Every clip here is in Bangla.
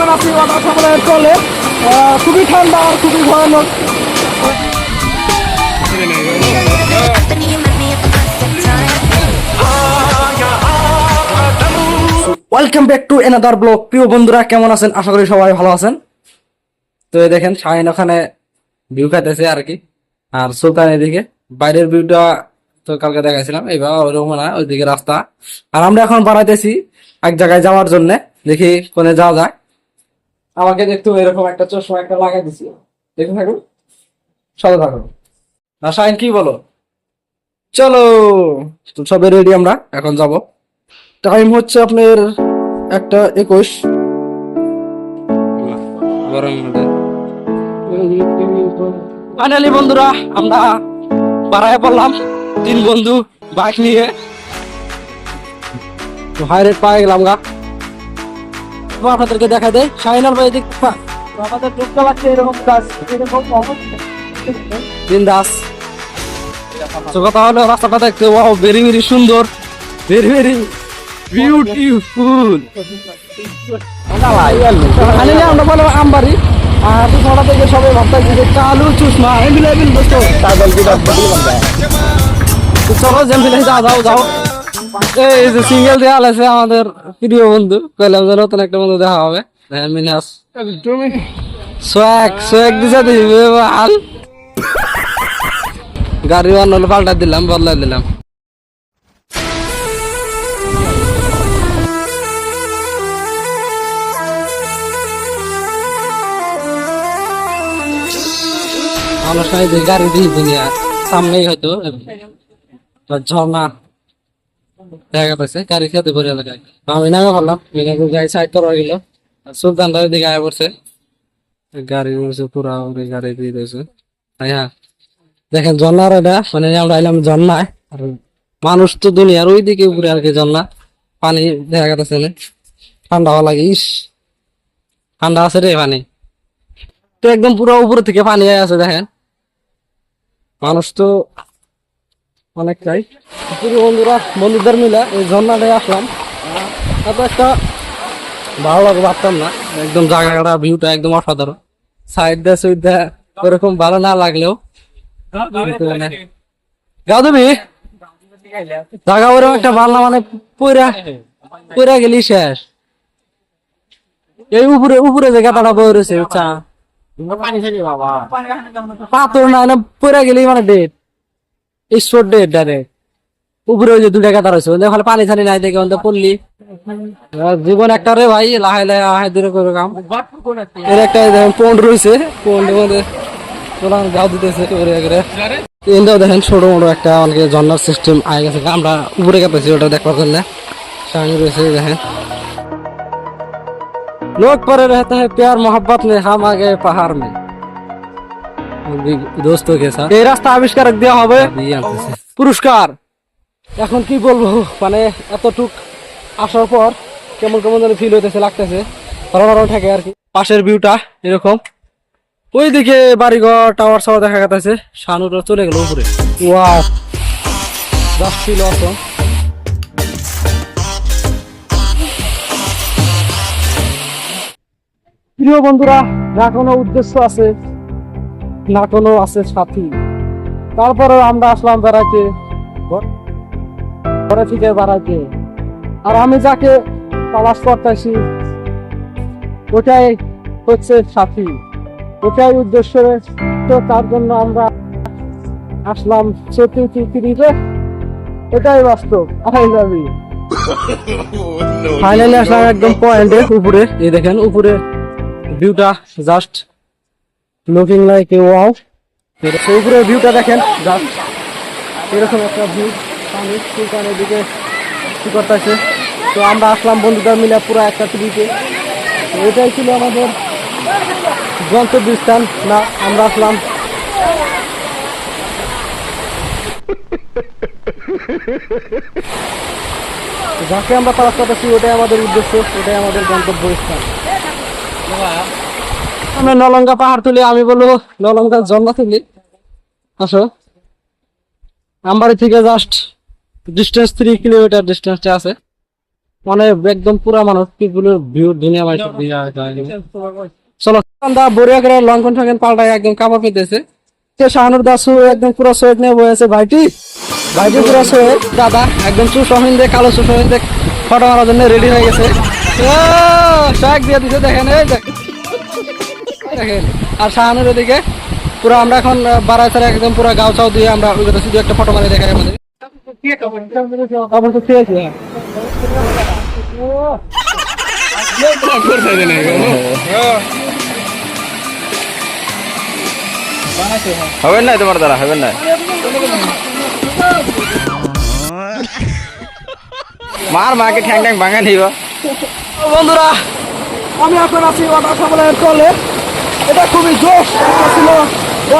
এখন আপনি ওয়াটার সাপ্লাই চলে খুবই ঠান্ডা আর খুবই ভয়ানক. Welcome back to another blog প্রিয় বন্ধুরা, কেমন আছেন? আশা করি সবাই ভালো আছেন। তো এই দেখেন, শাহিন ওখানে ভিউ খাইতেছে আর কি। আর সুলতান এদিকে। বাইরের ভিউটা তো কালকে দেখাইছিলাম। এইবার ওইরকম না, ওইদিকে রাস্তা। আর আমরা এখন বানাইতেছি এক জায়গায় যাওয়ার জন্য। দেখি কোনে যাওয়া যায় আমাকে দেখতে এরকম একটা চশমা একটা লাগাই দিছি। দেখে থাকুন সাথে থাকুন না শাহিন কি বলো? চলো সবে রেডি আমরা এখন যাব। টাইম হচ্ছে আপনার একটা একুশ। ফাইনালি বন্ধুরা আমরা পাড়ায় পড়লাম তিন বন্ধু বাইক নিয়ে। তো হাই রেট পায়ে গেলাম গা। আপনাদেরকে দেখা দেয় শাহিনার ভাই দিক আমাদের এরকম কাজ। এরকম বিন্দাস। তো কথা হলো রাস্তাটা দেখতে ওয়াও ভেরি ভেরি সুন্দর। ভেরি ভেরি বিউটিফুল ফাইনালি আমরা বললাম আমবাড়ি। আর পিছনটা থেকে সবাই ভাবতেছি যে কালু চুষমা। এভেলেবেল দোস্ত তো চলো যাও যাও। এই যে সিঙ্গেল দেওয়াল আছে আমাদের প্রিয় বন্ধু। কইলাম যে নতুন একটা বন্ধু দেখা হবে। হ্যাঁ, মিনাস। সোয়াক সোয়াক দিছে দিবে আল গাড়ি অন্য পাল্টা দিলাম বদলাই দিলাম। যে গাড়ি দিয়ে দুনিয়া সামনেই হয়তো ঝর্ণা। দেখা পাইছে, গাড়ি খেতে পড়ে এলাকায় আমি নামে ভাবলাম মিনাকে গাড়ি সাইড করা গেল। সুলতান রায় দিকে আয় পড়ছে গাড়ি উড়ছে পুরা উড়ে গাড়ি দিয়ে দিয়েছে হ্যাঁ দেখেন ঝর্ণার এটা মানে আমরা আইলাম ঝর্ণায় আর মানুষ তো দুনিয়ার ওই দিকে উপরে আর কি ঝর্ণা পানি দেখা গেছে ঠান্ডা হওয়া লাগে ইস ঠান্ডা আছে রে পানি। তো একদম পুরো উপরে থেকে পানি আছে, দেখেন। মানুষ তো অনেকটাই। পুরো বন্ধুরা বন্ধুদের মিলে এই ঝর্ণাটায় আসলাম। এত একটা ভালো লাগে ভাবতাম না। একদম জায়গাটা ভিউটা একদম অসাধারণ। সাইড দিয়ে সুইড দিয়ে ওরকম ভালো না লাগলেও মানে গাও তুমি জায়গা ওরকম একটা ভালো না মানে পয়রা পয়রা গেলি শেষ। এই উপরে উপরে যে গাটাটা বই রয়েছে চা পাথর না পয়রা গেলি মানে ডেট স্পট ডেট ডাইরেক্ট উপরে ওই যে দুটা কাতা রয়েছে ওদের ওখানে পানি ছানি নাই দেখে ওদের পড়লি আর জীবন একটা রে ভাই লাহে লাহে আহে দূরে করে কাম এর একটা পন্ড রয়েছে পন্ডের মধ্যে তোলার গাও দিতেছে ওরে করে এটাও দেখেন ছোট মোটো একটা অনেকে ঝর্নার সিস্টেম আয় গেছে আমরা উপরে কাপেছি ওটা দেখবার জন্য সামনে রয়েছে দেখেন लोग पड़े रहते हैं प्यार मोहब्बत में हम आ गए पहाड़ में দোস্তকে এই রাস্তা আবিষ্কার দেওয়া হবে। হ্যাঁ, পুরস্কার। এখন কি বলব মানে এতটুক আসার পর কেমন কেমন যেন ফিল হইতেছে লাগতেছে। হরণ থাকে আর কি। পাশের ভিউটা এরকম। ওইদিকে বাড়িঘর টাওয়ার সাওয়ার দেখা যাচ্ছে শানুরা চলে গেল উপরে। ওয়াও অসম প্রিয় বন্ধুরা যা কোনো উদ্দেশ্য আছে না কোনো আছে সাথী। তারপরে আমরা আসলাম বেড়াইতে। ঘর- থেকে বেড়াইতে। আর আমি যাকে তালাশ করতেছি ওটাই হচ্ছে সাথী। ওটাই উদ্দেশ্য তো তার জন্য আমরা আসলাম সত্যি পৃথিবীতে এটাই বাস্তব। আই ফাইনালি আসলাম একদম পয়েন্টে উপরে। এই দেখেন উপরে ভিউটা just looking like a wow উপরে ভিউটা দেখেন জাস্ট এরকম একটা ভিউ পানি সুলতানের দিকে করতেছে? তো আমরা আসলাম বন্ধুদের মিলে পুরো একটা ট্রিপে এটাই ছিল আমাদের গন্তব্যস্থান। না, আমরা আসলাম। যাকে আমরা করতেছি ওটাই আমাদের উদ্দেশ্য, ওটাই আমাদের গন্তব্য স্থান আমরা নলঙ্গা পাহাড় তুলি, আমি বলব নলঙ্গা ঝর্ণা তুলি। আসো। আমবাড়ি থেকে জাস্ট ডিস্টেন্স থ্রি কিলোমিটার ডিস্টেন্সটা আছে। মানে একদম পুরা মানুষ, পিপুলের ভিউ দিয়া চলো আমরা বড়িয়া করে টঙ্কন পাল্টায় একদম কাপড় পেতেছে সে শাহানুর দাসু একদম পুরো সোয়েট নিয়ে ভাইটি। ভাইটি পুরো সোয়েট দাদা, একদম চুষ অহিন্দে কালো চুষ অহিন্দে ফটো মারার জন্য রেডি হয়ে গেছে। ও শাক দিয়ে দিছে, দেখেন, এই দেখ দেখেন আর শাহানুর ওদিকে পুরো আমরা এখন বারায় ছাড়া একদম পুরো গাও চাও দিয়ে আমরা ওই কথা শুধু একটা ফটো মারি দেখাই আমাদের হবেন না তোমার দ্বারা হবেন না মার মাকে ঠ্যাং ঠ্যাং ভাঙা নিব। বন্ধুরা আমি এখন আছি ওয়াটার সাপ্লাইয়ের তলে এটা খুবই জোশ এটা ছিল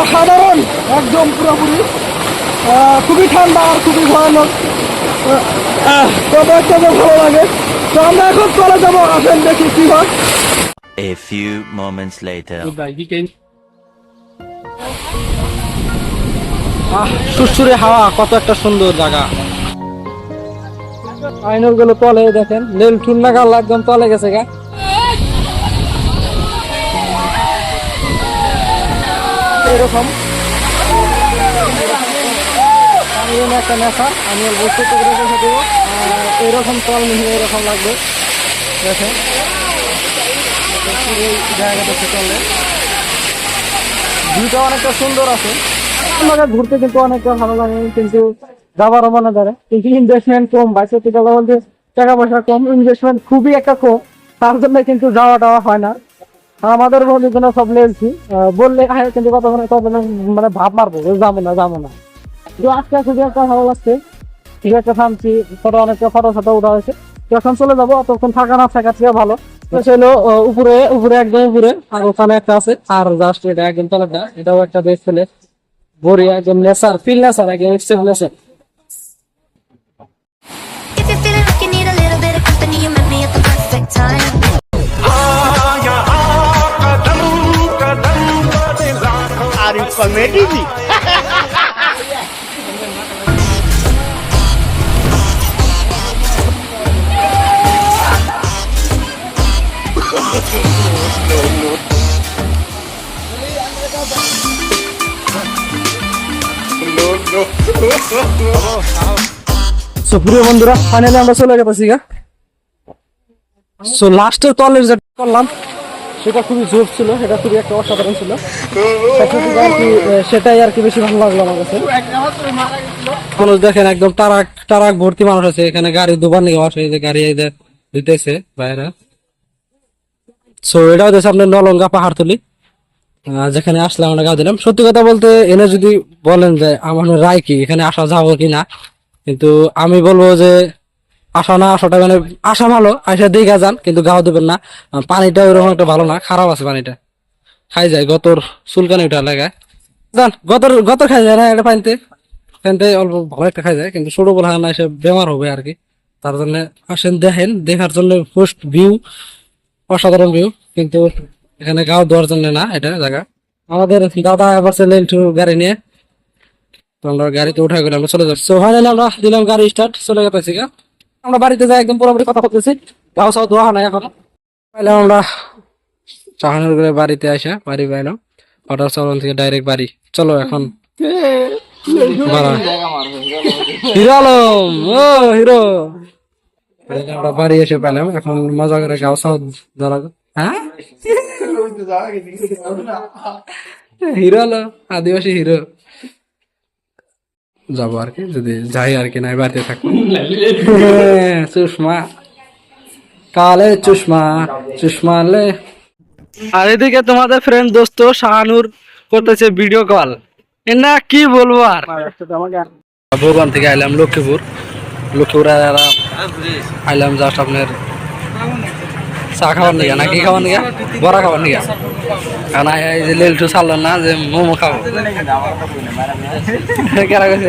অসাধারণ একদম পুরোপুরি। খুবই ঠান্ডা আর খুবই ভয়ানক। তবে একটা ভালো লাগে। তো আমরা এখন চলে যাব আসেন দেখি কি হয়। A few moments later. আহ সুরসুরে হাওয়া কত একটা সুন্দর জায়গা। আইনরগুলো তলে দেখেন। লেল টুন নাগাল একদম তলে গেছে গা। এরকম। একটা নেশা আমি দেবো। আর এরকম তল নিয়ে এরকম লাগবে। দেখেন। জায়গাটা ভিউটা অনেকটা সুন্দর আছে। আমাকে ঘুরতে কিন্তু অনেকটা ভালো লাগে, কিন্তু যাবার মনে ধরে। কিন্তু ইনভেস্টমেন্ট কম, বাইশে টাকা বলতে টাকা পয়সা কম ইনভেস্টমেন্ট খুবই একটা কম। তার জন্য কিন্তু যাওয়া টাওয়া হয় না। আমাদের বন্ধুগুলো সব লেলছি। বললে কিন্তু কথা মানে তবে মানে ভাব মারবো যাব না যাব না। কিন্তু আজকে খুবই একটা ভালো লাগছে ঠিক আছে থামছি ফটো অনেকটা ফটো ফটো উঠা হয়েছে। এখন চলে যাব অতক্ষণ থাকা না থাকা থেকে ভালো। তো ছিল উপরে উপরে একদম উপরে আর ওখানে একটা আছে। আর জাস্ট এটা একদম তলাটা এটাও একটা বেশ ফেলে বড়ি একদম নেসার ফিল নেসার একদম এক্সট্রিম নেসার If you're feeling like you need a little bit of company, you met me at the perfect time. Are you comedy? So প্রিয় বন্ধুরা ফাইনালি আমরা চলে গেছি গা সো লাস্টের তলের যেটা করলাম সেটা খুবই জোর ছিল সেটা খুবই একটা অসাধারণ ছিল। আর কি, সেটাই আর কি বেশি ভালো লাগল আমার কাছে। মানুষ দেখেন একদম টারাক টারাক ভর্তি মানুষ আছে এখানে গাড়ি দুবার নিয়ে আসে যে গাড়ি যে দিতেছে বাইরে। সো এটা হচ্ছে আপনার নলঙ্গা পাহাড়তলি। যেখানে আসলাম আমরা গাও দিলাম সত্যি কথা বলতে এনে যদি বলেন যে আমার রায় কি এখানে আসা যাব কি না কিন্তু আমি বলব যে আসা না, আসাটা মানে আসা ভালো আসা দেখা যান, কিন্তু গাও দেবেন না। পানিটা ওইরকম একটা ভালো না, খারাপ আছে পানিটা। খাই যায়, গতর চুলকানি ওটা লাগায় জান গতর গতর খাই যায় না এটা পানিতে। পানিতে অল্প ভালো একটা খাই যায়, কিন্তু ছোট বলা না এসে বেমার হবে আর কি। তার জন্য আসেন, দেখেন, দেখার জন্য ফার্স্ট ভিউ অসাধারণ ভিউ কিন্তু এখানে গাও দেওয়ার জন্য না এটা জায়গা। আমাদের দাদা এবার একটু গাড়ি নিয়ে। তো আমরা গাড়িতে উঠা গেলে আমরা চলে যাচ্ছি। ফাইনালি আমরা দিলাম গাড়ি স্টার্ট চলে গেছি গা। আমরা বাড়িতে যাই, একদম পুরোপুরি কথা বলতেছি। গাও সাও ধোয়া হয় না এখন। পাইলাম আমরা করে বাড়িতে আসা, বাড়ি পাইলাম। অটো চলন থেকে ডাইরেক্ট বাড়ি। চলো এখন। হিরো ও হিরো। আমরা বাড়ি এসে পেলাম। এখন মজা করে গাও সাও ধরা হ্যাঁ? হিরো আদিবাসী হিরো। যাব আর কি যদি যাই আর কি নাই বাড়িতে থাকব। চুষমা কালে চুষমা চুষমা লে। আর এদিকে তোমাদের ফ্রেন্ড দোস্ত শাহানুর করতেছে ভিডিও কল না কি বলব আর? ভগবান থেকে আইলাম লক্ষ্মীপুর। লক্ষ্মীপুর আইলাম জাস্ট আপনার চা খাবার নিগা, নাকি খাবার নিগা? বড়া খাবার নিগা? কারণ এই যে লেলটু ছাড়লো না, যে মোমো খাব।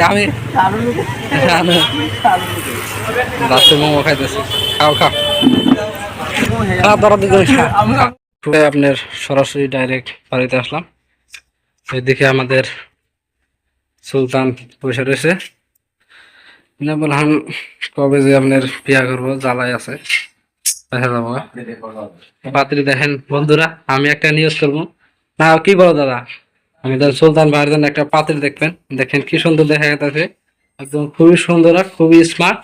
আমি? লাস্টে মোমো খাইতেছি। খাও খাও। আপনার সরাসরি ডাইরেক্ট বাড়িতে আসলাম। এদিকে আমাদের সুলতান পয়সা রয়েছে। না বললাম কবে যে আপনার বিয়া করব জ্বালাই আছে। পাত্রী দেখেন বন্ধুরা আমি একটা নিউজ করব। না কি বলো দাদা? আমি তো সুলতান ভাইয়ের জন্য একটা পাত্রী দেখবেন। দেখেন কি সুন্দর দেখা যাচ্ছে। একদম খুবই সুন্দর আর খুবই স্মার্ট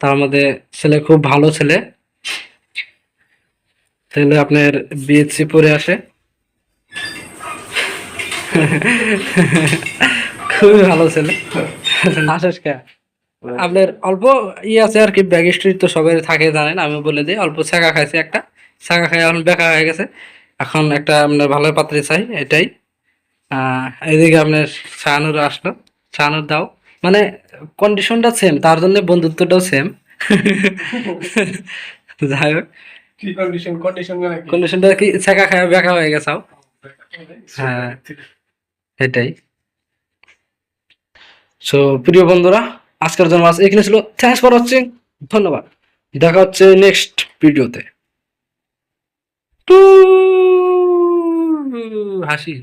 তার মধ্যে ছেলে খুব ভালো ছেলে। ছেলে আপনার বিএসসি পড়ে আসে। খুবই ভালো ছেলে। আশেষ কে? আপনার অল্প ই আছে আর কি ব্যাগ স্ট্রিট তো সবাই থাকে জানেন আমি বলে দিই অল্প ছাকা খাইছে একটা। ছাকা খাই এখন বেকা হয়ে গেছে। এখন একটা আপনার ভালো পাত্রে চাই এটাই। এদিকে আপনার শাহানুর আসলো। শাহানুর দাও। মানে কন্ডিশনটা সেম তার জন্য বন্ধুত্বটাও সেম যাই হোক। কন্ডিশনটা কি? ছাকা খায় বেকা হয়ে গেছাও হ্যাঁ। এটাই। সো প্রিয় বন্ধুরা আজকের জন্য আজ এখানে ছিল। থ্যাংকস ফর ওয়াচিং ধন্যবাদ। দেখা হচ্ছে নেক্সট ভিডিওতে হাসি